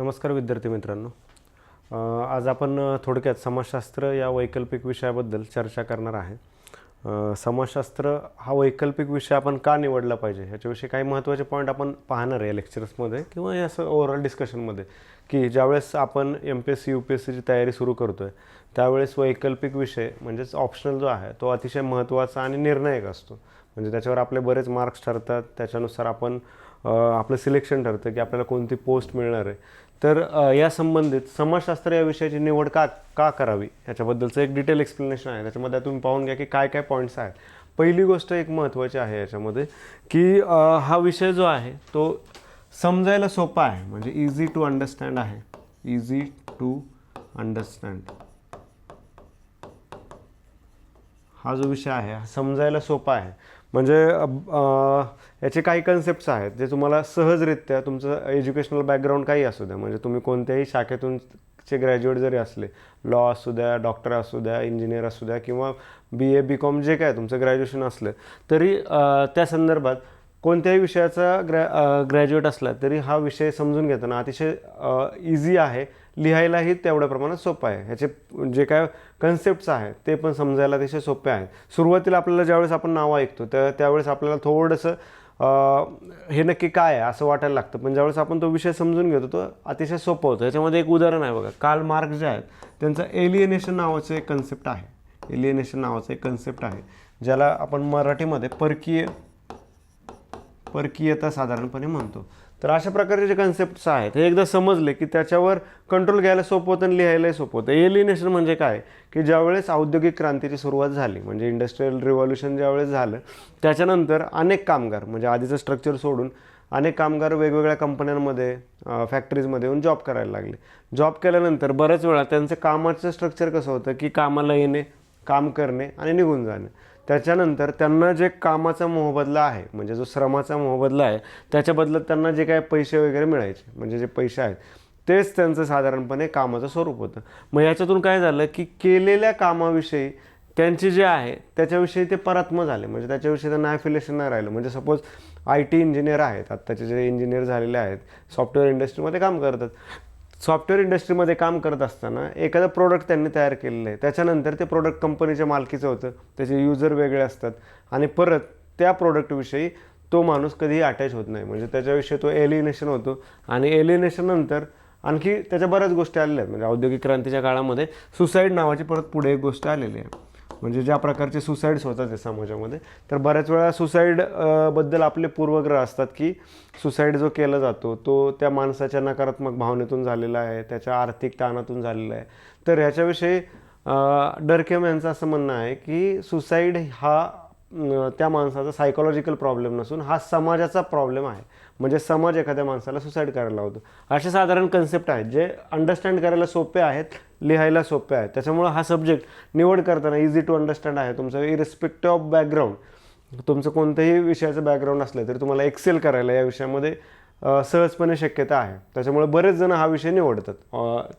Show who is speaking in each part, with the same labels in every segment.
Speaker 1: नमस्कार विद्यार्थी मित्रांनो. आज आपण थोडक्यात समाजशास्त्र या वैकल्पिक विषयाबद्दल चर्चा करणार आहे. समाजशास्त्र हा वैकल्पिक विषय आपण का निवडला पाहिजे? ह्याच्याविषयी काही महत्त्वाचे पॉईंट आपण पाहणार आहे लेक्चर्समध्ये किंवा या असं ओव्हरऑल डिस्कशनमध्ये की ज्यावेळेस आपण M P S C U P S सीची तयारी सुरू करतो आहे त्यावेळेस वैकल्पिक विषय म्हणजेच ऑप्शनल जो आहे तो अतिशय महत्त्वाचा आणि निर्णायक असतो. म्हणजे त्याच्यावर आपले बरेच मार्क्स ठरतात त्याच्यानुसार आपण आपलं सिलेक्शन ठरतं की आपल्याला कोणती पोस्ट मिळणार आहे. तर या संबंधित समाजशास्त्र या विषयाची निवड का का करावी? याच्याबद्दलचं एक डिटेल एक्सप्लेनेशन आहे. त्याच्यामध्ये तुम्ही पाहून घ्या की काय काय पॉईंट्स आहेत. पहिली गोष्ट एक महत्त्वाची आहे याच्यामध्ये की हा विषय जो आहे तो समजायला सोपा आहे. म्हणजे इझी टू अंडरस्टँड आहे. इझी टू अंडरस्टँड हा जो विषय आहे हा समजायला सोपा आहे. म्हणजे याचे काही कन्सेप्ट्स आहेत जे तुम्हाला सहजरित्या तुमचं एज्युकेशनल बॅकग्राऊंड काही असू द्या. म्हणजे तुम्ही कोणत्याही शाखेतून चे ग्रॅज्युएट जरी असले लॉ असू द्या डॉक्टर असू द्या इंजिनियर असू द्या किंवा बी ए बी कॉम जे काय तुमचं ग्रॅज्युएशन असलं तरी त्या संदर्भात कोणत्याही विषयाचा ग्रॅ ग्रॅज्युएट असला तरी हा विषय समजून घेताना अतिशय इझी आहे. लिहायलाही तेवढ्या प्रमाणात सोपं आहे. ह्याचे जे काय कन्सेप्ट्स आहेत ते पण समजायला अतिशय सोपे आहेत. सुरुवातीला आपल्याला ज्यावेळेस आपण नाव ऐकतो त्या त्यावेळेस आपल्याला थोडंसं हे नक्की काय आहे असं वाटायला लागतं. पण ज्यावेळेस आपण तो विषय समजून घेतो तो अतिशय सोपं होतं. याच्यामध्ये एक उदाहरण आहे बघा. काल मार्क जे आहेत त्यांचं एलियनेशन नावाचं एक कन्सेप्ट आहे. एलियनेशन नावाचं एक कन्सेप्ट आहे ज्याला आपण मराठीमध्ये परकीय परकीयता साधारणपणे म्हणतो. तर अशा प्रकारचे जे कन्सेप्ट्स आहेत हे एकदा समजले की त्याच्यावर कंट्रोल घ्यायला सोपं होतं आणि लिहायलाही सोपं होतं. एलिनेशन म्हणजे काय? की ज्यावेळेस औद्योगिक क्रांतीची सुरुवात झाली म्हणजे इंडस्ट्रीयल रिव्हॉल्युशन ज्यावेळेस झालं त्याच्यानंतर अनेक कामगार म्हणजे आधीचं स्ट्रक्चर सोडून अनेक कामगार वेगवेगळ्या कंपन्यांमध्ये फॅक्टरीजमध्ये येऊन जॉब करायला लागले. जॉब केल्यानंतर बऱ्याच वेळा त्यांचं कामाचं स्ट्रक्चर कसं होतं? की कामाला येणे काम करणे आणि निघून जाणे. त्याच्यानंतर त्यांना जे कामाचा मोबदला आहे म्हणजे जो श्रमाचा मोबदला आहे त्याच्या बदल्यात त्यांना जे काय पैसे वगैरे मिळायचे म्हणजे जे पैसे आहेत तेच त्यांचं साधारणपणे कामाचं स्वरूप होतं. मग याच्यातून काय झालं की केलेल्या कामाविषयी त्यांचे जे आहे त्याच्याविषयी ते परात्म झाले. म्हणजे त्याच्याविषयी त्यांना ॲफिलेशन नाही राहिलं. म्हणजे सपोज आय टी इंजिनियर आहेत आत्ताचे जे इंजिनियर झालेले आहेत सॉफ्टवेअर इंडस्ट्रीमध्ये काम करतात. सॉफ्टवेअर इंडस्ट्रीमध्ये काम करत असताना एखादं प्रोडक्ट त्यांनी तयार केलेलं आहे. त्याच्यानंतर ते प्रोडक्ट कंपनीच्या मालकीचं होतं. त्याचे युजर वेगळे असतात. आणि परत त्या प्रोडक्टविषयी तो माणूस कधीही अटॅच होत नाही. म्हणजे त्याच्याविषयी तो एलिनेशन होतो. आणि एलिनेशननंतर आणखी त्याच्या बऱ्याच गोष्टी आलेल्या आहेत. म्हणजे औद्योगिक क्रांतीच्या काळामध्ये सुसाईड नावाची परत पुढे एक गोष्ट आलेली आहे. म्हणजे ज्या प्रकारचे सुसाईड्स होतात त्या समाजामध्ये तर बऱ्याच वेळा सुसाईडबद्दल आपले पूर्वग्रह असतात की सुसाईड जो केला जातो तो त्या माणसाच्या नकारात्मक भावनेतून झालेला आहे त्याच्या आर्थिक ताणातून झालेला आहे. तर ह्याच्याविषयी डरकेम यांचं असं म्हणणं आहे की सुसाईड हा त्या माणसाचा सायकोलॉजिकल प्रॉब्लेम नसून हा समाजाचा प्रॉब्लेम आहे. म्हणजे समाज एखाद्या माणसाला सुसाईड करायला लावतो. असे साधारण कन्सेप्ट आहेत जे अंडरस्टँड करायला सोपे आहेत लिहायला सोपे आहेत. त्याच्यामुळं हा सब्जेक्ट निवड करताना इझी टू अंडरस्टँड आहे. तुमचं इरिस्पेक्टिव्ह ऑफ बॅकग्राऊंड तुमचं कोणत्याही विषयाचं बॅकग्राऊंड असलं तरी तुम्हाला एक्सेल करायला या विषयामध्ये सहजपणे शक्यता आहे. त्याच्यामुळे बरेच जण हा विषय निवडतात.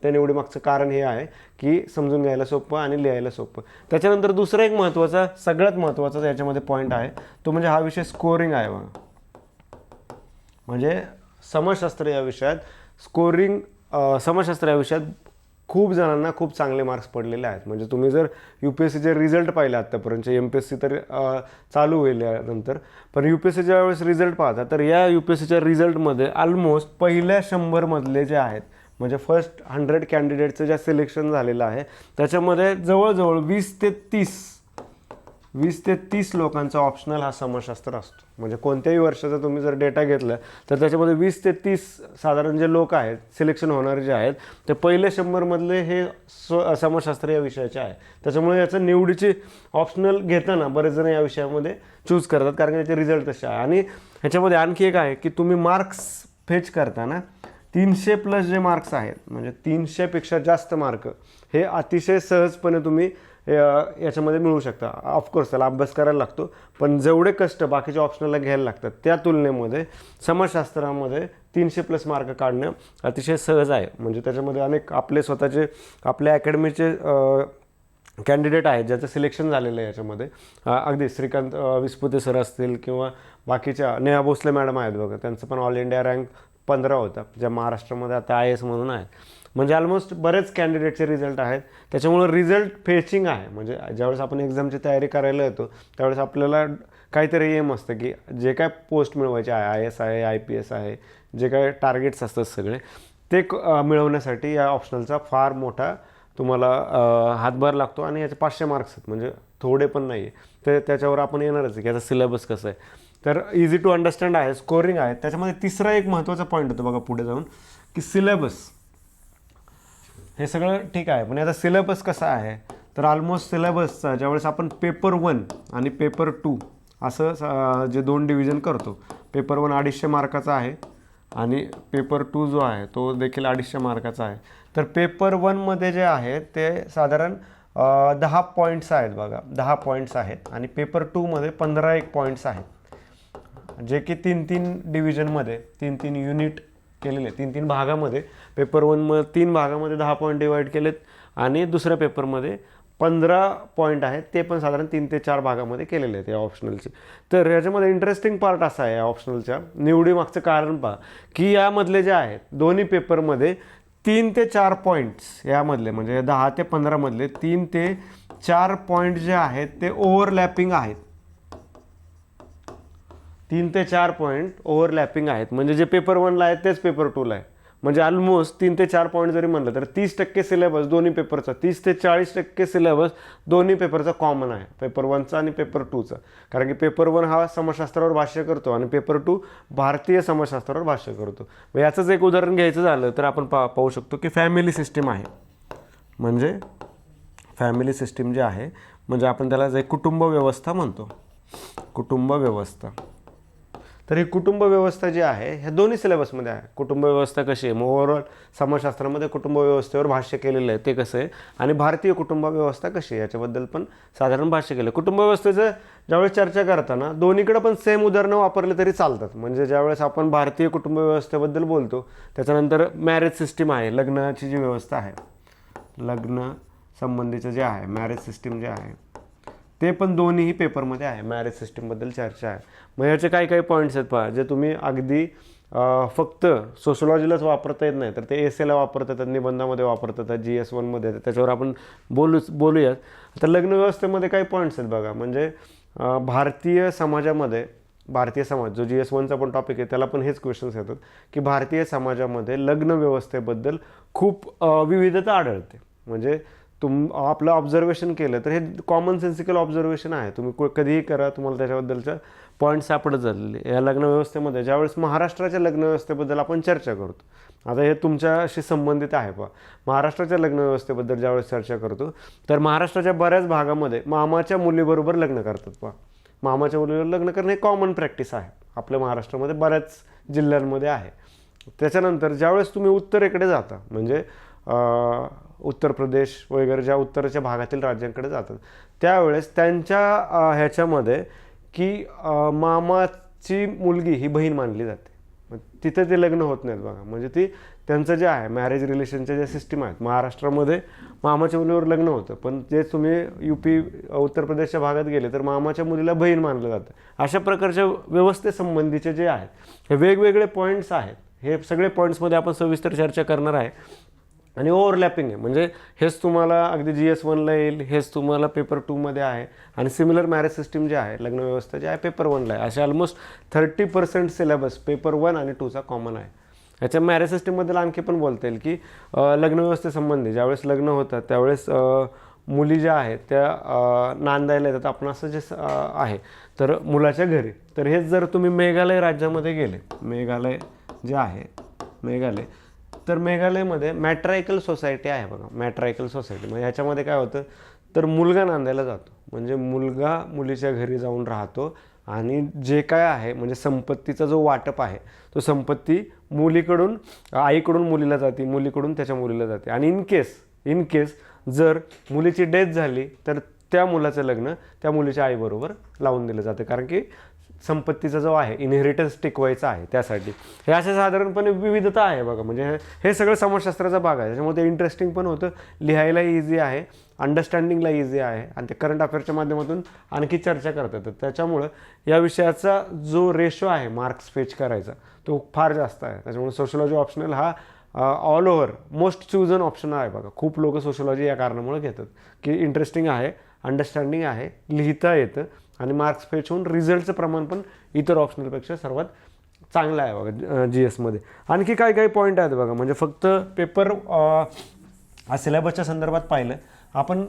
Speaker 1: त्या निवडीमागचं कारण हे आहे की समजून घ्यायला सोपं आणि लिहायला सोपं. त्याच्यानंतर दुसरा एक महत्त्वाचा सगळ्यात महत्त्वाचा याच्यामध्ये पॉईंट आहे. तो म्हणजे हा विषय स्कोरिंग आहे बघा. म्हणजे समाजशास्त्र या विषयात स्कोरिंग समाजशास्त्र या विषयात खूप जणांना खूप चांगले मार्क्स पडलेले आहेत. म्हणजे तुम्ही जर यू पी एस सीचे रिझल्ट पाहिले आत्तापर्यंतचे एम पी एस सी तर चालू होईल यानंतर पण यू पी एस सीच्या वेळेस रिझल्ट पाहता तर या यू पी एस सीच्या रिझल्टमध्ये ऑलमोस्ट पहिल्या शंभरमधले जे आहेत म्हणजे फर्स्ट हंड्रेड कॅन्डिडेटचं ज्या सिलेक्शन झालेलं आहे त्याच्यामध्ये जवळजवळ वीस ते तीस वीस ते तीस लोकांचा ऑप्शनल हा समाजशास्त्र असतो. म्हणजे कोणत्याही वर्षाचा तुम्ही जर डेटा घेतला तर त्याच्यामध्ये वीस ते तीस साधारण जे लोक आहेत सिलेक्शन होणारे जे आहेत ते पहिले शंभरमधले हे स्व समाजशास्त्र या विषयाचे आहे. त्याच्यामुळे याचं निवडीची ऑप्शनल घेताना बरेच जण या विषयामध्ये चूज करतात कारण की रिझल्ट तसे आहे. आणि ह्याच्यामध्ये आणखी एक आहे की तुम्ही मार्क्स फेच करताना तीनशे प्लस जे मार्क्स आहेत म्हणजे तीनशेपेक्षा जास्त मार्क हे अतिशय सहजपणे तुम्ही याच्यामध्ये मिळू शकता. ऑफकोर्स त्याला अभ्यास करायला लागतो पण जेवढे कष्ट बाकीच्या ऑप्शनला घ्यायला लागतात त्या तुलनेमध्ये समाजशास्त्रामध्ये तीनशे प्लस मार्क काढणं अतिशय सहज आहे. म्हणजे त्याच्यामध्ये अनेक आपले स्वतःचे आपल्या अकॅडमीचे कॅन्डिडेट आहेत ज्याचं सिलेक्शन झालेलं आहे याच्यामध्ये. अगदी श्रीकांत विस्पुते सर असतील किंवा बाकीच्या नेहा भोसले मॅडम आहेत बघा त्यांचं पण ऑल इंडिया रँक पंधरा होता ज्या महाराष्ट्रामध्ये आता आय एस म्हणून आहेत. म्हणजे ऑलमोस्ट बरेच कॅन्डिडेटचे रिझल्ट आहेत. त्याच्यामुळं रिझल्ट फेचिंग आहे. म्हणजे ज्यावेळेस आपण एक्झामची तयारी करायला येतो त्यावेळेस आपल्याला काहीतरी एम असतं की जे काय पोस्ट मिळवायचे आहे आय एस आहे आय पी एस आहे जे काय टार्गेट्स असतात सगळे ते क- मिळवण्यासाठी या ऑप्शनलचा फार मोठा तुम्हाला हातभार लागतो आणि याचे पाचशे मार्क्स आहेत. म्हणजे थोडे पण नाही आहे तर त्याच्यावर आपण येणारच आहे की याचा सिलेबस कसं आहे. तर इझी टू अंडरस्टँड आहे स्कोरिंग आहे. त्याच्यामध्ये तिसरा एक महत्त्वाचा पॉईंट होतो बघा पुढे जाऊन की सिलेबस हे सगळं ठीक आहे पण याचा सिलेबस कसा आहे? तर ऑलमोस्ट सिलेबसचा ज्यावेळेस आपण पेपर वन आणि पेपर टू असं जे दोन डिव्हिजन करतो पेपर वन अडीचशे मार्काचा आहे आणि पेपर टू जो आहे तो देखील अडीचशे मार्काचा आहे. तर पेपर वनमध्ये जे आहे ते साधारण दहा पॉईंट्स आहेत बघा दहा पॉईंट्स आहेत आणि पेपर टूमध्ये पंधरा एक पॉईंट्स आहेत. जे की तीन तीन डिव्हिजनमध्ये तीन तीन युनिट केलेले तीन तीन भागामध्ये पेपर वन म तीन भागामध्ये दहा पॉईंट डिवाईड केलेत आणि दुसऱ्या पेपरमध्ये पंधरा पॉईंट आहेत. ते पण साधारण तीन ते चार भागामध्ये केलेले आहेत या ऑप्शनलचे तर याच्यामध्ये इंटरेस्टिंग पार्ट असा आहे या ऑप्शनलच्या निवडीमागचं कारण पहा की यामधले जे आहेत दोन्ही पेपरमध्ये तीन ते चार पॉईंट्स यामधले म्हणजे दहा ते पंधरामधले तीन ते चार पॉईंट जे आहेत ते ओव्हरलॅपिंग आहेत. तीन ते चार पॉईंट ओव्हरलॅपिंग आहेत. म्हणजे जे पेपर वनला आहेत तेच पेपर टूला आहे. म्हणजे ऑलमोस्ट तीन ते चार पॉईंट जरी म्हणलं तर तीस टक्के सिलेबस दोन्ही पेपरचा तीस ते चाळीस टक्के सिलेबस दोन्ही पेपरचा कॉमन आहे. पेपर वनचा आणि पेपर टूचा कारण की पेपर वन हा समाजशास्त्रावर भाष्य करतो आणि पेपर टू भारतीय समाजशास्त्रावर भाष्य करतो. मग याचंच एक उदाहरण घ्यायचं झालं तर आपण पा पाहू शकतो की फॅमिली सिस्टीम आहे. म्हणजे फॅमिली सिस्टीम जे आहे म्हणजे आपण त्याला जे कुटुंब व्यवस्था म्हणतो. कुटुंब व्यवस्था. तर ही कुटुंब व्यवस्था जी आहे ह्या दोन्ही सिलेबसमध्ये आहे. कुटुंब व्यवस्था कशी आहे? मग ओव्हरऑल समाजशास्त्रामध्ये कुटुंब व्यवस्थेवर भाष्य केलेलं आहे ते कसं आहे? आणि भारतीय कुटुंब व्यवस्था कशी आहे? याच्याबद्दल पण साधारण भाष्य केलं. कुटुंब व्यवस्थेचं ज्यावेळेस चर्चा करताना दोन्हीकडे पण सेम उदाहरणं वापरले तरी चालतात. म्हणजे ज्यावेळेस आपण भारतीय कुटुंब व्यवस्थेबद्दल बोलतो त्याच्यानंतर मॅरेज सिस्टीम आहे लग्नाची जी व्यवस्था आहे लग्न संबंधीचं जे आहे मॅरेज सिस्टीम जे आहे ते पण दोन्हीही पेपरमध्ये आहे. मॅरेज सिस्टीमबद्दल चर्चा आहे. मग याचे काही काही पॉईंट्स आहेत पहा जे तुम्ही अगदी फक्त सोशोलॉजीलाच वापरता येत नाही तर ते एस एला वापरता येतात निबंधामध्ये वापरता येतात जी एस वनमध्ये येतात त्याच्यावर आपण बोलूच बोलूयात. आता लग्न व्यवस्थेमध्ये काही पॉईंट्स आहेत बघा म्हणजे भारतीय समाजामध्ये भारतीय समाज जो जी एस वनचा पण टॉपिक आहे त्याला पण हेच क्वेश्चन्स येतात की भारतीय समाजामध्ये लग्न व्यवस्थेबद्दल खूप विविधता आढळते. म्हणजे तुम आपलं ऑब्झर्वेशन केलं तर हे कॉमन सेन्सिकल ऑब्झर्वेशन आहे. तुम्ही को- कधीही करा तुम्हाला त्याच्याबद्दलचं पॉईंट सापडत झालेले या लग्नव्यवस्थेमध्ये ज्यावेळेस महाराष्ट्राच्या लग्नव्यवस्थेबद्दल आपण चर्चा करतो आता हे तुमच्याशी संबंधित आहे पहा महाराष्ट्राच्या लग्नव्यवस्थेबद्दल ज्यावेळेस चर्चा करतो तर महाराष्ट्राच्या बऱ्याच भागामध्ये मामाच्या मुलीबरोबर लग्न करतात पहा मामाच्या मुलीवर लग्न करणं हे कॉमन प्रॅक्टिस आहे. आपल्या महाराष्ट्रामध्ये बऱ्याच जिल्ह्यांमध्ये आहे. त्याच्यानंतर ज्यावेळेस तुम्ही उत्तरेकडे जाता म्हणजे उत्तर प्रदेश वगैरे ज्या उत्तरच्या भागातील राज्यांकडे जातात. त्यावेळेस त्यांच्या ह्याच्यामध्ये की मामाची मुलगी ही बहीण मानली जाते. मग तिथे ते लग्न होत नाहीत बघा. म्हणजे ती त्यांचं जे आहे मॅरेज रिलेशनच्या ज्या सिस्टीम आहेत महाराष्ट्रामध्ये मामाच्या मुलीवर लग्न होतं. पण जे तुम्ही यू पी उत्तर प्रदेशच्या भागात गेले तर मामाच्या मुलीला बहीण मानलं जातं. अशा प्रकारच्या व्यवस्थेसंबंधीचे जे आहेत हे वेगवेगळे पॉईंट्स आहेत. हे सगळे पॉईंट्समध्ये आपण सविस्तर चर्चा करणार आहे. आणि ओव्हरलॅपिंग आहे. म्हणजे हेच तुम्हाला अगदी जी एस वनला येईल हेच तुम्हाला पेपर टूमध्ये आहे. आणि सिमिलर मॅरेज सिस्टीम जे आहे लग्नव्यवस्था जे आहे पेपर वनला आहे. असे almost thirty percent syllabus paper one आणि टूचा कॉमन आहे. ह्याच्या मॅरेज सिस्टीमबद्दल आणखी पण बोलता येईल की लग्नव्यवस्थेसंबंधी लग्न व्यवस्थेसंबंधी ज्यावेळेस लग्न होतं त्यावेळेस मुली ज्या आहेत त्या नांदायला येतात. आपण असं जे स- आहे. तर मुलाच्या घरी. तर हेच जर तुम्ही मेघालय राज्यामध्ये गेले मेघालय जे आहे मेघालय तर मेघालयमध्ये मॅट्रायकल सोसायटी आहे बघा मॅट्रायकल सोसायटी. म्हणजे ह्याच्यामध्ये काय होतं तर मुलगा नांदायला जातो. म्हणजे मुलगा मुलीच्या घरी जाऊन राहतो आणि जे काय आहे म्हणजे संपत्तीचा जो वाटप आहे तो संपत्ती मुलीकडून आईकडून मुलीला जाते मुलीकडून त्याच्या मुलीला जाते. आणि इन केस इन केस जर मुलीची डेथ झाली तर त्या मुलाचं लग्न त्या मुलीच्या आईबरोबर लावून दिलं जातं. कारण की संपत्तीचा जो आहे इनहेरिटन्स टिकवायचा आहे त्यासाठी. हे असे साधारणपणे विविधता आहे बघा. म्हणजे हे- सगळं समाजशास्त्राचा भाग आहे. त्याच्यामुळे ते इंटरेस्टिंग पण होतं. लिहायलाही इझी आहे. अंडरस्टँडिंगला इझी आहे. आणि ते करंट अफेअरच्या माध्यमातून आणखी चर्चा करता येतात त्याच्यामुळं या विषयाचा जो रेशो आहे मार्क्स फेच करायचा तो फार जास्त आहे. त्याच्यामुळे सोशलॉजी ऑप्शनल हा all over most chosen option आहे बघा. खूप लोक सोशलॉजी या कारणामुळे घेतात. की इंटरेस्टिंग आहे अंडरस्टँडिंग आहे लिहिता येतं. आणि मार्क्स फेच होऊन रिझल्टचं प्रमाण पण इतर ऑप्शनलपेक्षा सर्वात चांगलं आहे बघा जी एसमध्ये आणखी काही काही पॉईंट आहेत बघा म्हणजे फक्त पेपर सिलेबसच्या संदर्भात पाहिलं. आपण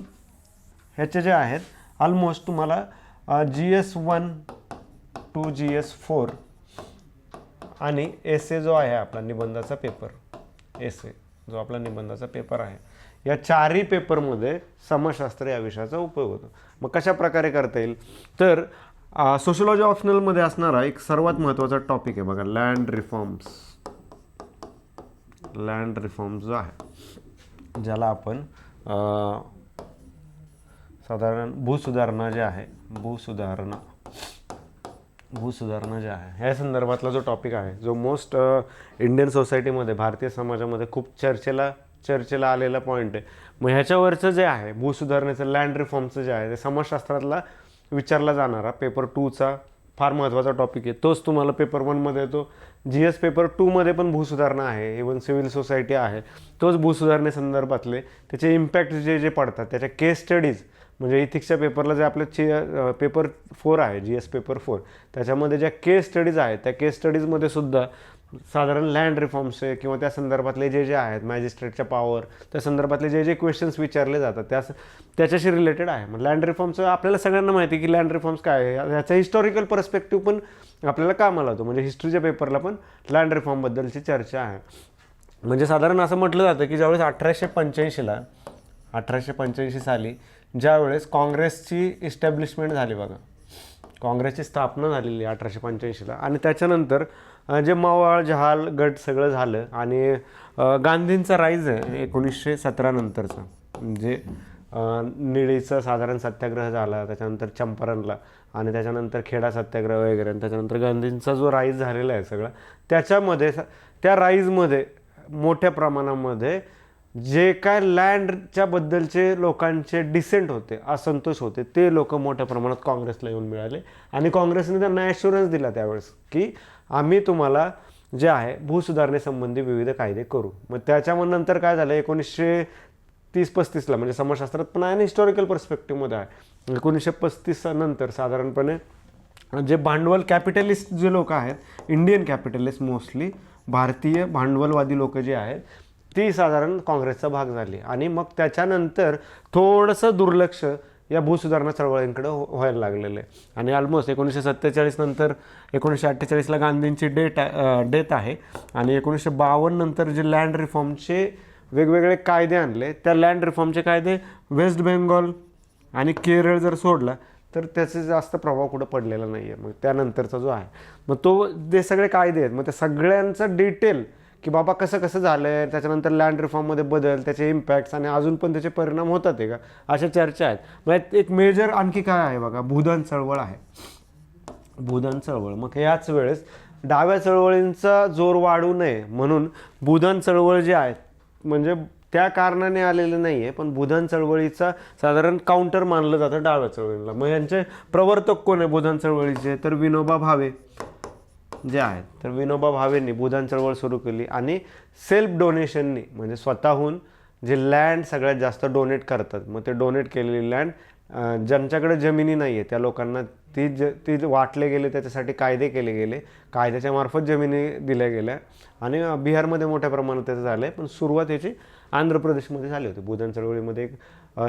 Speaker 1: ह्याचे जे आहेत ऑलमोस्ट तुम्हाला G S one two G S four आणि एस ए जो आहे आपला निबंधाचा पेपर एस ए जो आपला निबंधाचा पेपर आहे या चारही पेपरमध्ये समाजशास्त्र या विषयाचा उपयोग होतो. मग कशा प्रकारे करता येईल? तर सोशलॉजी ऑप्शनलमध्ये असणारा एक सर्वात महत्त्वाचा टॉपिक आहे बघा लँड रिफॉर्म्स लँड रिफॉर्म्स जो आहे ज्याला आपण साधारण भूसुधारणा जे आहे भूसुधारणा भूसुधारणा जे आहे ह्या संदर्भातला जो टॉपिक आहे जो मोस्ट इंडियन सोसायटीमध्ये भारतीय समाजामध्ये खूप चर्चेला चर्चेला आलेला पॉईंट आहे. मग ह्याच्यावरचं जे आहे भूसुधारणेचं लँड रिफॉर्मचं जे आहे ते समाजशास्त्रातला विचारला जाणारा पेपर टूचा फार महत्त्वाचा टॉपिक आहे. तोच तुम्हाला पेपर वनमध्ये येतो. जी एस पेपर टूमध्ये पण भूसुधारणा आहे. इवन सिव्हिल सोसायटी आहे. तोच भूसुधारणेसंदर्भातले त्याचे इम्पॅक्ट जे जे पडतात त्याच्या केस स्टडीज म्हणजे इथिक्सच्या पेपरला जे आपलं चे पेपर फोर आहे जी एस पेपर फोर त्याच्यामध्ये ज्या केस स्टडीज आहेत त्या केस स्टडीजमध्ये सुद्धा साधारण लँड रिफॉर्म्सचे किंवा त्या संदर्भातले जे जे आहेत मॅजिस्ट्रेटच्या पॉवर त्या संदर्भातले जे जे क्वेश्चन्स विचारले जातात त्या त्याच्याशी रिलेटेड आहे. मग लँड रिफॉर्मचं आपल्याला सगळ्यांना माहिती आहे की लँड रिफॉर्म्स काय आहे. याचा हिस्टॉरिकल पर्स्पेक्टिव्ह पण आपल्याला कामाला होतो म्हणजे हिस्ट्रीच्या पेपरला पण लँड रिफॉर्मबद्दलची चर्चा आहे. म्हणजे साधारण असं म्हटलं जातं की ज्यावेळेस अठराशे पंच्याऐंशीला अठराशे पंच्याऐंशी साली ज्यावेळेस काँग्रेसची इस्टॅब्लिशमेंट झाली बघा. काँग्रेसची स्थापना झालेली अठराशे पंच्याऐंशीला आणि त्याच्यानंतर जे मवाळ जहाल गट सगळं झालं आणि गांधींचा राईज आहे एकोणीसशे सतरा नंतरचा. म्हणजे निळीचा साधारण सत्याग्रह झाला त्याच्यानंतर चंपारणला आणि त्याच्यानंतर खेडा सत्याग्रह वगैरे आणि त्याच्यानंतर गांधींचा जो राईज झालेला आहे सगळा त्याच्यामध्ये स- त्या राईजमध्ये मोठ्या प्रमाणामध्ये जे काय लँडच्या बद्दलचे लोकांचे डिसेंट होते असंतोष होते ते लोक मोठ्या प्रमाणात काँग्रेसला येऊन मिळाले. आणि काँग्रेसने त्यांना ॲश्युरन्स दिला त्यावेळेस की आम्ही तुम्हाला जे आहे भूसुधारणेसंबंधी विविध कायदे करू. मग त्याच्यामध्ये नंतर काय झालं एकोणीसशे तीस पस्तीसला म्हणजे समाजशास्त्रात पण आहे आणि हिस्टॉरिकल पर्स्पेक्टिव्हमध्ये आहे. एकोणीसशे पस्तीस नंतर साधारणपणे जे भांडवल कॅपिटलिस्ट जे लोक आहेत इंडियन कॅपिटलिस्ट मोस्टली भारतीय भांडवलवादी लोक जे आहेत ती साधारण काँग्रेसचा भाग झाली. आणि मग त्याच्यानंतर थोडंसं दुर्लक्ष या भूसुधारणा चळवळींकडे हो- व्हायला लागलेलं आहे. आणि ऑलमोस्ट एकोणीसशे सत्तेचाळीस नंतर एकोणीसशे अठ्ठेचाळीसला गांधींची डेट डेथ आहे. आणि एकोणीसशे बावन्न नंतर जे लँड रिफॉर्मचे वेगवेगळे कायदे आणले त्या लँड रिफॉर्मचे कायदे वेस्ट बेंगॉल आणि केरळ जर सोडला तर त्याचा जास्त प्रभाव कुठं पडलेला नाही आहे मग त्यानंतरचा जो आहे मग तो जे सगळे कायदे आहेत मग त्या सगळ्यांचं डिटेल की बाबा कसं कसं झालं आहे त्याच्यानंतर लँड रिफॉर्ममध्ये बदल त्याचे इम्पॅक्ट्स आणि अजून पण त्याचे परिणाम होतात आहे का? अशा चर्चा आहेत. मग एक मेजर आणखी काय आहे बघा? भूदान चळवळ आहे. भूदान चळवळ. मग याच वेळेस डाव्या चळवळींचा जोर वाढू नये म्हणून भूदान चळवळ जे आहेत म्हणजे त्या कारणाने आलेले नाही आहे पण बुधन चळवळीचा साधारण काउंटर मानलं जातं डाव्या चळवळीला. मग यांचे प्रवर्तक कोण आहे बुधन चळवळीचे? तर विनोबा भावे. जे आहेत. तर विनोबा भावेंनी बुधन चळवळ सुरू केली आणि सेल्फ डोनेशननी म्हणजे स्वतःहून जे लँड सगळ्यात जास्त डोनेट करतात मग ते डोनेट केलेली लँड ज्यांच्याकडे जमिनी नाही आहे त्या लोकांना ती ज ती वाटले गेले त्याच्यासाठी कायदे केले गेले कायद्याच्या मार्फत जमिनी दिल्या गेल्या आणि बिहारमध्ये मोठ्या प्रमाणात त्याचं झालं आहे पण सुरुवात याची आंध्र प्रदेशमध्ये झाली होती. बुधन चळवळीमध्ये एक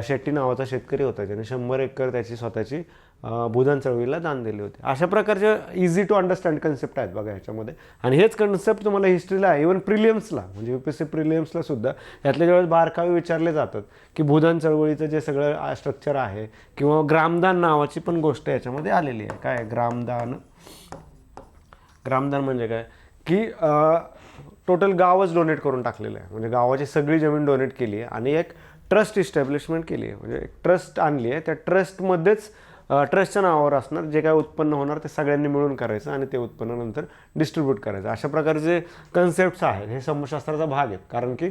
Speaker 1: शेट्टी नावाचा शेतकरी होता ज्याने शंभर एकर त्याची स्वतःची बुधन चळवळीला दान दिले होते. अशा प्रकारचे इझी टू अंडरस्टँड कन्सेप्ट आहेत बघा ह्याच्यामध्ये. आणि हेच कन्सेप्ट तुम्हाला हिस्ट्रीला इवन इव्हन प्रिलियम्सला म्हणजे यू पी सी प्रिलियम्सला सुद्धा यातल्या ज्यावेळेस बारकावे विचारले जातात की भूदान चळवळीचं जे सगळं स्ट्रक्चर आहे किंवा ग्रामदान नावाची पण गोष्ट याच्यामध्ये आलेली आहे. काय ग्रामदान. ग्रामदान म्हणजे काय? की टोटल गावच डोनेट करून टाकलेलं आहे. म्हणजे गावाची सगळी जमीन डोनेट केली आहे. आणि एक ट्रस्ट इस्टॅब्लिशमेंट केली आहे. म्हणजे एक ट्रस्ट आणली आहे. त्या ट्रस्टमध्येच ट्रस्टच्या नावावर असणार जे काय उत्पन्न होणार ते सगळ्यांनी मिळून करायचं आणि ते उत्पन्न नंतर डिस्ट्रीब्यूट करायचं. अशा प्रकारचे कन्सेप्ट्स आहेत. हे समाजशास्त्राचा भाग आहेत. कारण की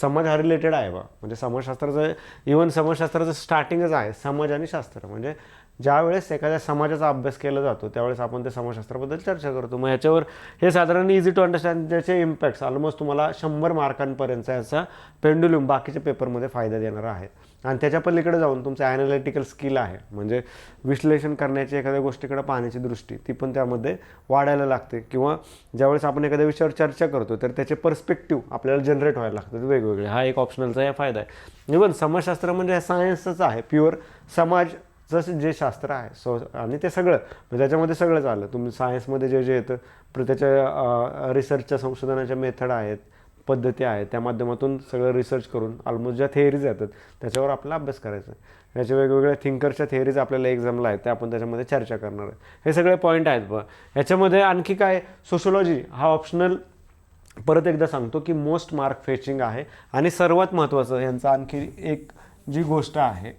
Speaker 1: समाज हा रिलेटेड आहे बा. म्हणजे समाजशास्त्राचं इवन समाजशास्त्राचं स्टार्टिंगच आहे समाज आणि शास्त्र. म्हणजे ज्यावेळेस एखाद्या समाजाचा अभ्यास केला जातो त्यावेळेस आपण ते समाजशास्त्राबद्दल चर्चा करतो. मग याच्यावर हे साधारण इझी टू अंडरस्टँड त्याचे इम्पॅक्ट्स ऑलमोस्ट तुम्हाला शंभर मार्कांपर्यंत याचा पेंडुलम बाकीच्या पेपरमध्ये फायदा देणारा आहे. आणि त्याच्या पलीकडे जाऊन तुमचं ॲनालिटिकल स्किल आहे. म्हणजे विश्लेषण करण्याची एखाद्या गोष्टीकडे पाहण्याची दृष्टी ती पण त्यामध्ये वाढायला लागते. किंवा ज्यावेळेस आपण एखाद्या विषयावर चर्चा करतो तर त्याचे पर्स्पेक्टिव्ह आपल्याला जनरेट व्हायला लागतात वेगवेगळे. हा एक ऑप्शनलचा या फायदा आहे. इवन समाजशास्त्र म्हणजे सायन्सच आहे. प्युअर समाज जसं जे शास्त्र आहे सो आणि ते सगळं. म्हणजे त्याच्यामध्ये सगळंच आलं तुम्ही सायन्समध्ये जे जे येतं त्याच्या रिसर्चच्या संशोधनाच्या मेथड आहेत. पद्धती आहेत. त्या माध्यमातून सगळं रिसर्च करून ऑलमोस्ट ज्या थेअरीज येतात त्याच्यावर आपला अभ्यास करायचा. आहे याच्या वेगवेगळ्या थिंकरच्या थेअरीज आपल्याला एक्झामला आहेत त्या आपण त्याच्यामध्ये चर्चा करणार आहे. हे सगळे पॉईंट आहेत बघ. याच्यामध्ये आणखी काय? सोशोलॉजी हा ऑप्शनल परत एकदा सांगतो की मोस्ट मार्क फेचिंग आहे आणि सर्वात महत्त्वाचं यांचा आणखी एक जी गोष्ट आहे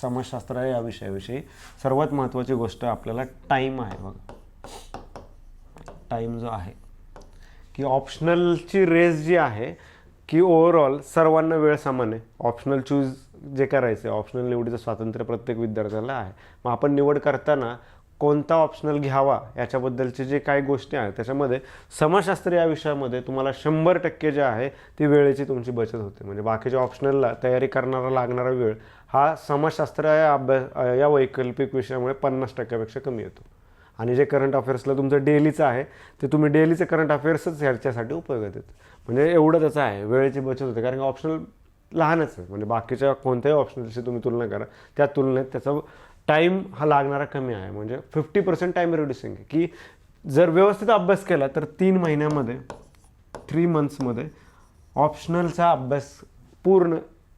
Speaker 1: समाजशास्त्र या विषयाविषयी सर्वात महत्त्वाची गोष्ट आपल्याला टाईम आहे बघा. टाईम जो आहे की ऑप्शनलची रेस जी आहे की ओव्हरऑल सर्वांना वेळ समान आहे. ऑप्शनल चूज जे करायचं आहे ऑप्शनल निवडीचं स्वातंत्र्य प्रत्येक विद्यार्थ्याला आहे. मग आपण निवड करताना कोणता ऑप्शनल घ्यावा याच्याबद्दलचे जे काही गोष्टी आहेत त्याच्यामध्ये समाजशास्त्र या विषयामध्ये तुम्हाला शंभर टक्के जे आहे ती वेळेची तुमची बचत होते. म्हणजे बाकीच्या ऑप्शनलला तयारी करणारा लागणारा वेळ हा समाजशास्त्र या अभ्यास या वैकल्पिक विषयामुळे पन्नास टक्क्यापेक्षा कमी येतो. आणि जे करंट अफेअर्सला तुमचं डेलीचं आहे ते तुम्ही डेलीचं करंट अफेअर्सच ह्याच्यासाठी उपयोगात येतं म्हणजे एवढं त्याचं आहे वेळेची बचत होते. कारण की ऑप्शनल लहानच आहे. म्हणजे बाकीच्या कोणत्याही ऑप्शनलशी तुम्ही तुलना करा त्या तुलनेत त्याचा टाईम हा लागणारा कमी आहे. म्हणजे फिफ्टी पर्सेंट टाईम रिड्युसिंग आहे. की जर व्यवस्थित अभ्यास केला तर तीन महिन्यामध्ये थ्री मंथ्समध्ये ऑप्शनलचा अभ्यास पूर्ण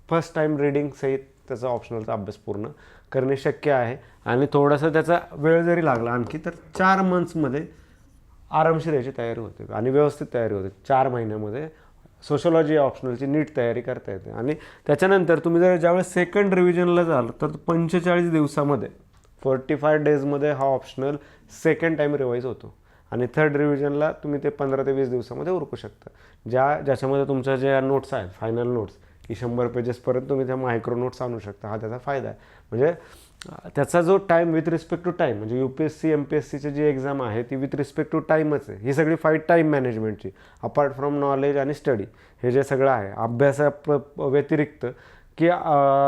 Speaker 1: फर्स्ट टाईम रिडिंग सहित त्याचा ऑप्शनलचा अभ्यास पूर्ण करणे शक्य आहे. आणि थोडासा त्याचा वेळ जरी लागला आणखी तर चार मंथ्समध्ये आरामशीर याची तयारी होते. आणि व्यवस्थित तयारी होते. चार महिन्यामध्ये सोशोलॉजी ऑप्शनलची नीट तयारी करता येते. आणि त्याच्यानंतर तुम्ही जर ज्यावेळेस सेकंड रिव्हिजनला जाल तर पंचेचाळीस दिवसामध्ये फोर्टी फाय डेजमध्ये हा ऑप्शनल सेकंड टाईम रिवाईज होतो. आणि थर्ड रिव्हिजनला तुम्ही ते पंधरा ते वीस दिवसामध्ये उरकू शकता. ज्या ज्याच्यामध्ये तुमच्या ज्या नोट्स आहेत फायनल नोट्स की शंभर पेजेसपर्यंत तुम्ही त्या मायक्रो नोट्स आणू शकता. हा त्याचा फायदा आहे. म्हणजे त्याचा जो time with respect to time म्हणजे U P S C M P S सीची जी एक्झाम आहे ती विथ रिस्पेक्ट टू टाईमच आहे. ही सगळी फाईट टाईम मॅनेजमेंटची अपार्ट फ्रॉम नॉलेज आणि स्टडी हे जे सगळं आहे अभ्यासा व्यतिरिक्त की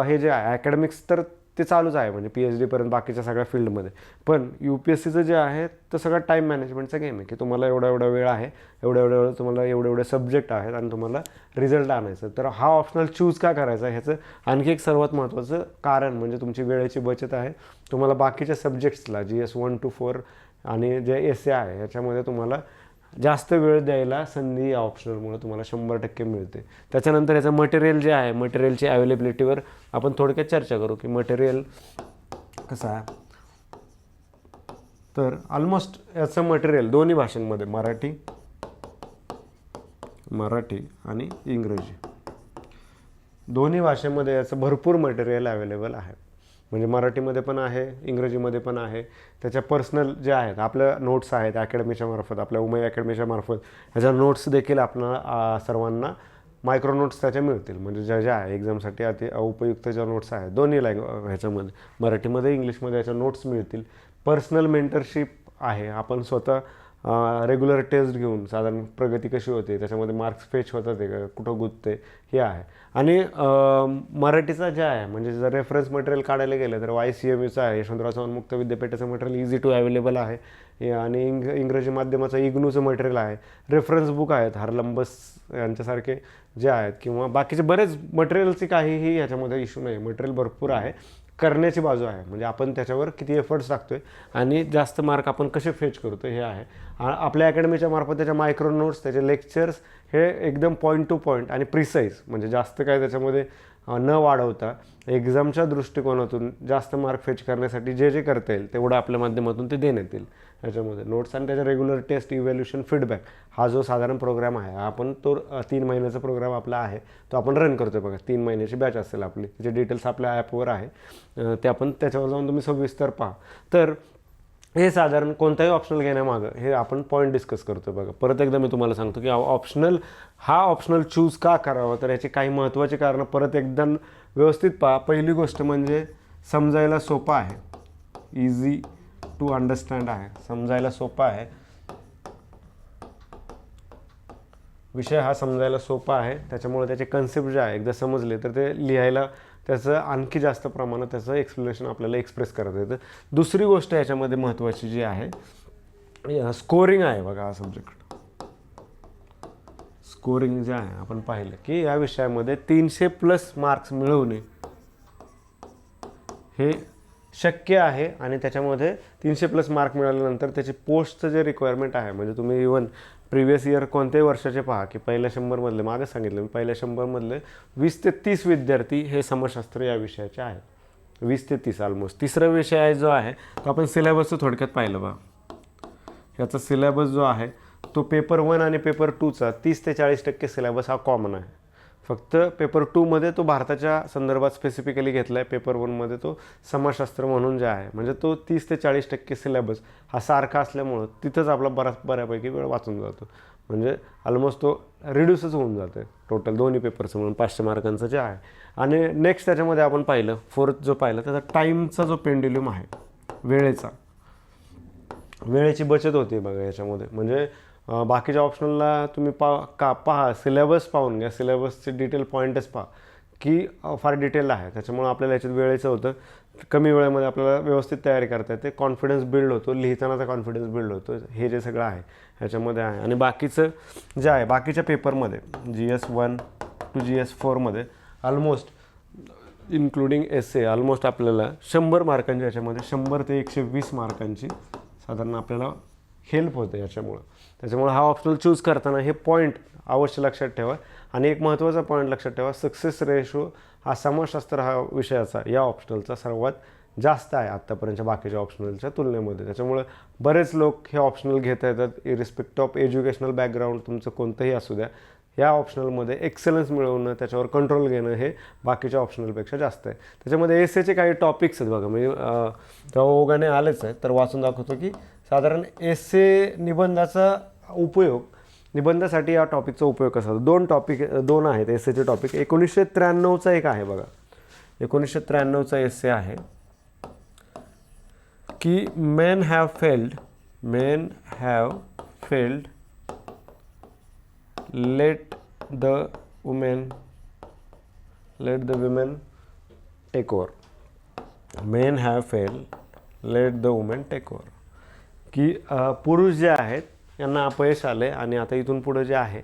Speaker 1: हे जे आहे ॲकॅडमिक्स तर ते चालूच आहे म्हणजे पी एच डीपर्यंत बाकीच्या सगळ्या फील्डमध्ये. पण यू पी एस सीचं जे आहे तर सगळं टाईम मॅनेजमेंटचा गेम आहे की तुम्हाला एवढा एवढा वेळ आहे एवढ्या एवढ्या तुम्हाला एवढे एवढे सब्जेक्ट आहेत आणि तुम्हाला रिझल्ट आणायचं. तर हा ऑप्शनल चूज का करायचा ह्याचं आणखी एक सर्वात महत्त्वाचं कारण म्हणजे तुमची वेळेची बचत आहे. तुम्हाला बाकीच्या सब्जेक्ट्सला G S one two four आणि जे एस ए आहे ह्याच्यामध्ये तुम्हाला जास्त वेळ द्यायला संधी या ऑप्शनलमुळे तुम्हाला शंभर टक्के मिळते. त्याच्यानंतर याचं मटेरियल जे आहे मटेरियलची अवेलेबिलिटीवर आपण थोडक्यात चर्चा करू की मटेरियल कसं आहे. तर ऑलमोस्ट याचं मटेरियल दोन्ही भाषांमध्ये मराठी मराठी आणि इंग्रजी. दोन्ही भाषेमध्ये याचं भरपूर मटेरियल अवेलेबल आहे. म्हणजे मराठीमध्ये पण आहे इंग्रजीमध्ये पण आहे. त्याच्या पर्सनल जे आहेत आपल्या नोट्स आहेत अकॅडमीच्या मार्फत आपल्या उमय अकॅडमीच्या मार्फत ह्याच्या नोट्स देखील आपल्याला सर्वांना मायक्रो नोट्स त्याच्या मिळतील. म्हणजे ज्या ज्या आहे एक्झामसाठी अति उपयुक्त ज्या नोट्स आहेत दोन्ही लँग ह्याच्यामध्ये मराठीमध्ये इंग्लिशमध्ये याच्या नोट्स मिळतील. पर्सनल मेंटरशिप आहे. आपण स्वतः रेग्युलर टेस्ट घेऊन साधारण प्रगती कशी होते त्याच्यामध्ये मार्क्स फेच होतात ते का कुठं गुंतते हे आहे. आणि मराठीचा जे आहे म्हणजे जर रेफरन्स मटेरियल काढायला गेलं तर वाय सी एम यूचं आहे यशवंतराव चव्हाण मुक्त विद्यापीठाचं मटेरियल इझी टू अवेलेबल आहे. आणि इंग इंग्रजी माध्यमाचं इग्नूचं मटेरियल आहे. रेफरन्स बुक आहेत हरलंबस यांच्यासारखे जे आहेत किंवा बाकीचे बरेच मटेरियलचे काहीही याच्यामध्ये इश्यू नाही. मटेरियल भरपूर आहे. करण्याची बाजू आहे. म्हणजे आपण त्याच्यावर किती एफर्ट्स टाकतोय आणि जास्त मार्क आपण कसे फेच करतो हे आहे. आपल्या अकॅडमीच्या मार्फत त्याच्या मायक्रो नोट्स त्याचे लेक्चर्स हे एकदम पॉईंट टू पॉईंट आणि प्रिसाईज म्हणजे जास्त काय त्याच्यामध्ये न वाढवता एक्झामच्या दृष्टिकोनातून जास्त मार्क फेच करण्यासाठी जे जे करता येईल तेवढं आपल्या माध्यमातून ते देण्यात येईल. ह्याच्यामध्ये नोट्स आणि त्याच्या रेग्युलर टेस्ट इव्हॅल्युशन फीडबॅक हा जो साधारण प्रोग्राम आहे हा आपण तो तीन महिन्याचा प्रोग्राम आपला आहे तो आपण रन करतो बघा. तीन महिन्याची बॅच असेल आपली. त्याचे डिटेल्स आपल्या ॲपवर आहे ते आपण त्याच्यावर जाऊन तुम्ही सविस्तर पहा. तर हे साधारण कोणताही ऑप्शनल घेण्यामागं हे आपण पॉईंट डिस्कस करतो बघा. परत एकदा मी तुम्हाला सांगतो की ऑप्शनल हा ऑप्शनल चूज का करावा? तर याची काही महत्त्वाची कारणं परत एकदा व्यवस्थित पहा. पहिली गोष्ट म्हणजे समजायला सोपा आहे. इझी टू अंडरस्टँड आहे समजायला सोपा आहे. विषय हा समजायला सोपा आहे त्याच्यामुळे त्याचे कन्सेप्ट जे आहे एकदा समजले तर ते लिहायला त्याचं आणखी जास्त प्रमाणात त्याचं एक्सप्लेनेशन आपल्याला एक्सप्रेस करता येतं. दुसरी गोष्ट याच्यामध्ये महत्त्वाची जी आहे स्कोरिंग आहे बघा हा सब्जेक्ट स्कोरिंग जे आहे आपण पाहिलं की या विषयामध्ये तीनशे प्लस मार्क्स मिळवणे हे शक्य आहे आणि त्याच्यामध्ये तीनशे प्लस मार्क मिळाल्यानंतर त्याची पोस्टचं जे रिक्वायरमेंट आहे म्हणजे तुम्ही इवन प्रिव्हियस इयर कोणत्याही वर्षाचे पहा की पहिल्या शंभरमधले मागं सांगितलं मी पहिल्या शंभरमधले वीस ते तीस विद्यार्थी हे समशास्त्र या विषयाचे आहेत. वीस ते तीस ऑलमोस्ट तिसरा विषय आहे जो आहे तो आपण सिलेबसचं थोडक्यात पाहिलं बा. याचा सिलेबस जो आहे तो पेपर वन आणि पेपर टूचा तीस ते चाळीस टक्के सिलेबस हा कॉमन आहे. फक्त पेपर टूमध्ये तो भारताच्या संदर्भात स्पेसिफिकली घेतला आहे पेपर वनमध्ये तो समाजशास्त्र म्हणून जे आहे म्हणजे तो तीस ते चाळीस टक्के सिलेबस हा सारखा असल्यामुळं तिथंच आपला बराच बऱ्यापैकी वेळ वाचून जातो. म्हणजे ऑलमोस्ट तो रिड्यूसच होऊन जातं टोटल दोन्ही पेपरचं म्हणून पाचशे मार्कांचं जे आहे. आणि नेक्स्ट त्याच्यामध्ये आपण पाहिलं फोर्थ जो पाहिलं त्याचा टाईमचा जो पेंड्युलम आहे वेळेचा. वेळेची बचत होते बघा याच्यामध्ये. म्हणजे बाकीच्या ऑप्शनला तुम्ही पा का पहा सिलेबस पाहून घ्या. सिलेबसचे डिटेल पॉईंटच पहा. की फार डिटेल आहे. त्याच्यामुळे आपल्याला याच्यात वेळेचं होतं. कमी वेळेमध्ये आपल्याला व्यवस्थित तयारी करता येते. कॉन्फिडन्स बिल्ड होतो. लिहितानाचा कॉन्फिडन्स बिल्ड होतो. हे जे सगळं आहे ह्याच्यामध्ये आहे. आणि बाकीचं जे आहे बाकीच्या पेपरमध्ये G S one two G S फोरमध्ये almost including S A almost आपल्याला शंभर मार्कांची याच्यामध्ये शंभर ते एकशे वीस मार्कांची साधारण आपल्याला हेल्प होते याच्यामुळं. त्याच्यामुळे हा ऑप्शनल चूज करताना हे पॉईंट अवश्य लक्षात ठेवा. आणि एक महत्त्वाचा पॉईंट लक्षात ठेवा सक्सेस रेशो हा समाजशास्त्र हा विषयाचा या ऑप्शनलचा सर्वात जास्त आहे आत्तापर्यंतच्या बाकीच्या ऑप्शनलच्या तुलनेमध्ये. त्याच्यामुळं बरेच लोक हे ऑप्शनल घेता येतात. इरिस्पेक्ट ऑफ एज्युकेशनल बॅकग्राऊंड तुमचं कोणतंही असू द्या या ऑप्शनलमध्ये एक्सलन्स मिळवणं त्याच्यावर कंट्रोल घेणं हे बाकीच्या ऑप्शनलपेक्षा जास्त आहे. त्याच्यामध्ये एस एचे काही टॉपिक्स आहेत बघा. म्हणजे तेव्हा ओघाने आलेच आहे. तर वाचून दाखवतो की साधारण एस ए निबंधाचा उपयोग निबंधासाठी या टॉपिकचा उपयोग कसा होतो? दोन टॉपिक दोन आहेत एस एचे टॉपिक एकोणीसशे त्र्याण्णवचा एक आहे बघा. एकोणीसशे त्र्याण्णवचा एस ए आहे की men have failed men have failed let the women let the women take over men have failed let the women take over की पुरुष जे आहेत यांना अपयश आले आणि आता इथून पुढं जे आहे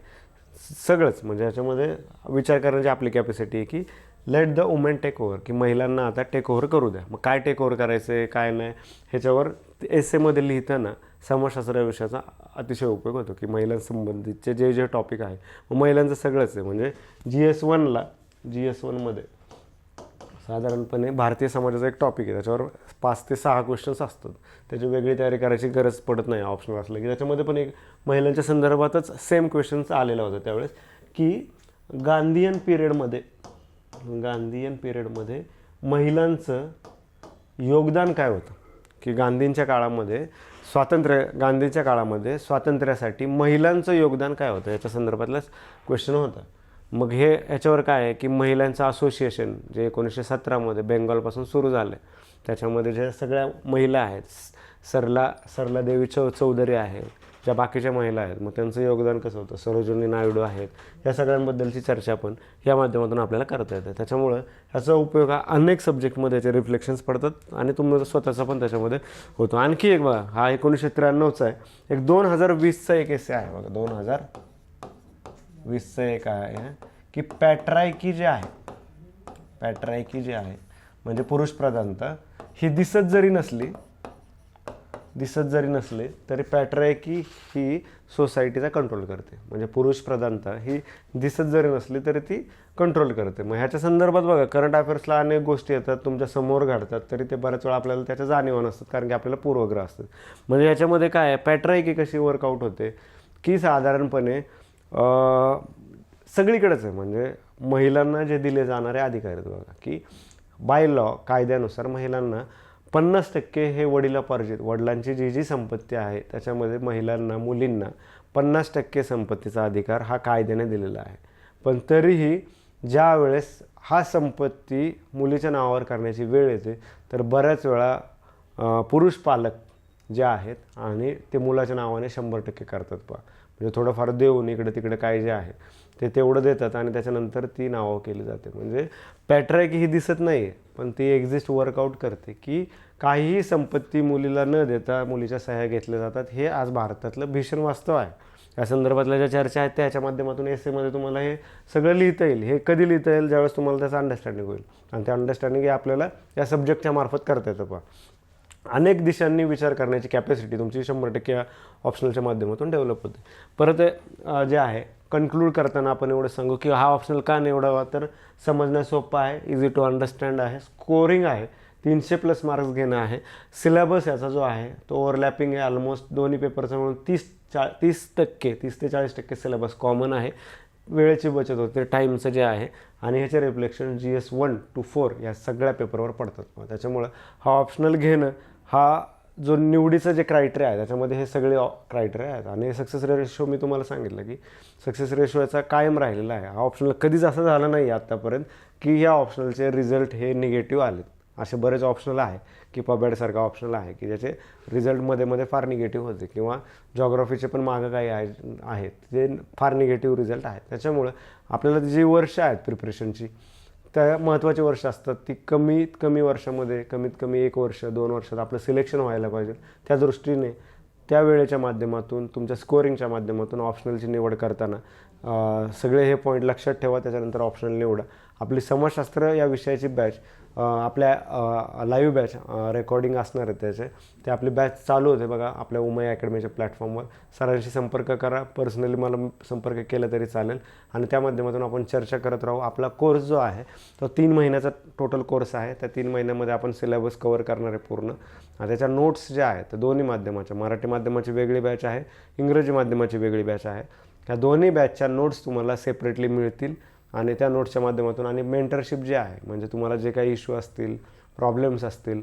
Speaker 1: सगळंच म्हणजे याच्यामध्ये विचार करण्याची आपली कॅपॅसिटी आहे की let the women take over की महिलांना आता टेक ओव्हर करू द्या. मग काय टेक ओव्हर करायचं आहे काय नाही ह्याच्यावर एस एमध्ये लिहिताना समाजशास्त्र या विषयाचा अतिशय उपयोग होतो की महिलांसंबंधीचे जे जे टॉपिक आहे मग महिलांचं सगळंच आहे. म्हणजे जी एस वनला जी एस वनमध्ये साधारणपणे भारतीय समाजाचा एक टॉपिक आहे. त्याच्यावर पाच ते सहा क्वेश्चन्स असतात. त्याची वेगळी तयारी करायची गरज पडत नाही ऑप्शनल असलं की. त्याच्यामध्ये पण एक महिलांच्या संदर्भातच सेम क्वेश्चन्स आलेला होता त्यावेळेस की गांधीयन पिरियडमध्ये गांधीयन पिरियडमध्ये महिलांचं योगदान काय होतं? की गांधींच्या काळामध्ये स्वातंत्र्य गांधीच्या काळामध्ये स्वातंत्र्यासाठी महिलांचं योगदान काय होतं? याच्या संदर्भातलाच क्वेश्चन होता. मग हे याच्यावर काय आहे की महिलांचं असोसिएशन जे एकोणीसशे सतरामध्ये बेंगॉलपासून सुरू झालं त्याच्यामध्ये ज्या सगळ्या महिला आहेत सरला सरला देवी चौ चौधरी आहे ज्या बाकीच्या महिला आहेत मग त्यांचं योगदान कसं होतं? सरोजिनी नायडू आहेत या सगळ्यांबद्दलची चर्चा पण या माध्यमातून आपल्याला करता येते. त्याच्यामुळं ह्याचा उपयोग हा अनेक सब्जेक्टमध्ये याचे रिफ्लेक्शन्स पडतात आणि तुमचं स्वतःचा पण त्याच्यामध्ये होतो. आणखी एक बघा हा एकोणीसशे त्र्याण्णवचा आहे. एक दोन हजार वीसचा एक एसे आहे बघा. दोन हजार वीसचं एक आहे की पॅट्रायकी जे आहे पॅट्रायकी जी आहे म्हणजे पुरुष प्रधानता ही दिसत जरी नसली दिसत जरी नसले तरी पॅट्रायकी ही सोसायटीचा कंट्रोल करते. म्हणजे पुरुष प्रधानता ही दिसत जरी नसली तरी ती कंट्रोल करते. मग ह्याच्या संदर्भात बघा करंट अफेअर्सला अनेक गोष्टी येतात तुमच्यासमोर घडतात तरी ते बऱ्याच वेळा आपल्याला त्याच्या जाणीव नसतात कारण की आपल्याला पूर्वग्रह असतात. म्हणजे याच्यामध्ये काय आहे पॅट्रायकी कशी वर्कआउट होते की साधारणपणे सगळीकडेच आहे. म्हणजे महिलांना जे दिले जाणारे अधिकार आहेत बघा की बाय लॉ कायद्यानुसार महिलांना पन्नास टक्के हे वडिलापार्जित वडिलांची जी जी संपत्ती आहे त्याच्यामध्ये महिलांना मुलींना पन्नास टक्के संपत्तीचा अधिकार हा कायद्याने दिलेला आहे. पण तरीही ज्या वेळेस हा संपत्ती मुलीच्या नावावर करण्याची वेळ येते तर बऱ्याच वेळा पुरुष पालक जे आहेत आणि ते मुलाच्या नावाने शंभर टक्के करतात पा म्हणजे थोडंफार देऊन इकडे तिकडे काय जे आहे ते तेवढं देतात आणि त्याच्यानंतर ती नावं केली जाते. म्हणजे पॅट्रॅक ही दिसत नाही आहे पण ती एक्झिस्ट वर्कआउट करते की काहीही संपत्ती मुलीला न देता मुलीच्या सह्या घेतल्या जातात. हे आज भारतातलं भीषण वास्तव आहे. या संदर्भातल्या ज्या चर्चा आहेत त्याच्या माध्यमातून एस एमध्ये तुम्हाला हे सगळं लिहिता येईल. हे कधी लिहिता येईल ज्यावेळेस तुम्हाला त्याचं अंडरस्टँडिंग होईल. आणि ते अंडरस्टँडिंग हे आपल्याला या सब्जेक्टच्या मार्फत करता येतं पहा अनेक दिशांनी विचार करण्याची कॅपॅसिटी तुमची शंभर टक्के ऑप्शनलच्या माध्यमातून डेव्हलप होते. परत जे आहे कन्क्लूड करताना आपण एवढं सांगू की हा ऑप्शनल का निवडावा तर समजणं सोपं आहे इझी टू अंडरस्टँड आहे स्कोरिंग आहे तीनशे प्लस मार्क्स घेणं आहे. सिलेबस याचा जो आहे तो ओव्हरलॅपिंग आहे ऑलमोस्ट दोन्ही पेपरचा म्हणून तीस चा तीस टक्के तीस ते चाळीस टक्के सिलेबस कॉमन आहे. वेळेची बचत होते टाईमचं जे आहे आणि ह्याचे reflection G S one two four या सगळ्या पेपरवर पडतात. मग त्याच्यामुळं हा ऑप्शनल घेणं हा जो निवडीचं जे क्रायटेरिया आहे त्याच्यामध्ये हे सगळे क्रायटेरिया आहेत. आणि सक्सेस रेशो मी तुम्हाला सांगितलं की सक्सेस रेशो याचा कायम राहिलेला आहे. हा ऑप्शनल कधीच असं झालं नाही आत्तापर्यंत की ह्या ऑप्शनलचे रिझल्ट हे निगेटिव्ह आलेत. असे बरेच ऑप्शनल आहे की पबॅडसारखा ऑप्शनल आहे की ज्याचे रिझल्टमध्ये मध्ये फार निगेटिव्ह होते किंवा जॉग्रॉफीचे पण मागं काही आहे आहेत. जे फार निगेटिव्ह रिझल्ट आहेत. त्याच्यामुळं आपल्याला जी वर्ष आहेत प्रिपरेशनची त्या महत्त्वाची वर्ष असतात. ती कमीत कमी वर्षामध्ये कमीत कमी एक वर्ष दोन वर्षात आपलं सिलेक्शन व्हायला पाहिजे. त्या दृष्टीने त्या वेळेच्या माध्यमातून तुमच्या स्कोरिंगच्या माध्यमातून ऑप्शनलची निवड करताना सगळे हे पॉईंट लक्षात ठेवा त्याच्यानंतर ऑप्शनल निवडा. आपली समाजशास्त्र या विषयाची बॅच आपल्या लाईव्ह बॅच रेकॉर्डिंग असणार आहे त्याचे. ते आपली बॅच चालू होते बघा आपल्या उमय अकॅडमीच्या प्लॅटफॉर्मवर सरांशी संपर्क करा पर्सनली मला संपर्क केला तरी चालेल. आणि त्या माध्यमातून आपण चर्चा करत राहू. आपला कोर्स जो आहे तो तीन महिन्याचा टोटल कोर्स आहे. त्या तीन महिन्यामध्ये आपण सिलेबस कवर करणार आहे पूर्ण. आणि त्याच्या नोट्स ज्या आहेत त्या दोन्ही माध्यमाच्या मराठी माध्यमाची वेगळी बॅच आहे इंग्रजी माध्यमाची वेगळी बॅच आहे. त्या दोन्ही बॅचच्या नोट्स तुम्हाला सेपरेटली मिळतील. आणि त्या नोट्सच्या माध्यमातून आणि मेंटरशिप जे आहे म्हणजे तुम्हाला जे काही इश्यू असतील प्रॉब्लेम्स असतील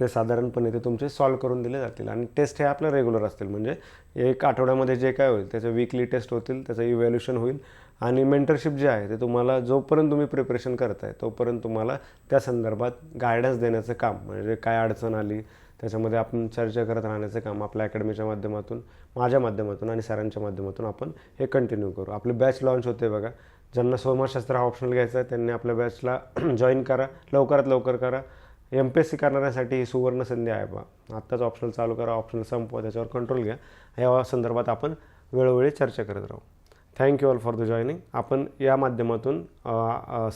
Speaker 1: ते साधारणपणे ते तुमचे सॉल्व करून दिले जातील. आणि टेस्ट हे आपल्या रेग्युलर असतील. म्हणजे एक आठवड्यामध्ये जे काय होईल त्याचं वीकली टेस्ट होतील त्याचं इव्हॅल्युशन होईल. आणि मेंटरशिप जे आहे ते तुम्हाला जोपर्यंत तुम्ही प्रिपरेशन करताय तोपर्यंत तुम्हाला त्या संदर्भात गायडन्स देण्याचं काम म्हणजे काय अडचण आली त्याच्यामध्ये आपण चर्चा करत राहण्याचं काम आपल्या अकॅडमीच्या माध्यमातून माझ्या माध्यमातून आणि सरांच्या माध्यमातून आपण हे कंटिन्यू करू. आपली बॅच लॉन्च होते बघा. ज्यांना समाजशास्त्र हा ऑप्शनल घ्यायचा आहे त्यांनी आपल्या बॅचला जॉईन करा. लवकरात लवकर करा. एम पी एस सी करणाऱ्यांसाठी ही सुवर्ण संधी आहे बा. आत्ताच ऑप्शनल चालू करा ऑप्शनल संपवा त्याच्यावर कंट्रोल घ्या. या संदर्भात आपण वेळोवेळी चर्चा करत राहू. Thank you all for the joining आपण या माध्यमातून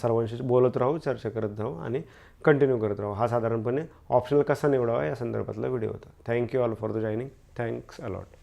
Speaker 1: सर्वांशी बोलत राहू चर्चा करत राहू आणि कंटिन्यू करत राहू. हा साधारणपणे ऑप्शनल कसा निवडावा या संदर्भातला व्हिडिओ होता. Thank you all for the joining thanks a lot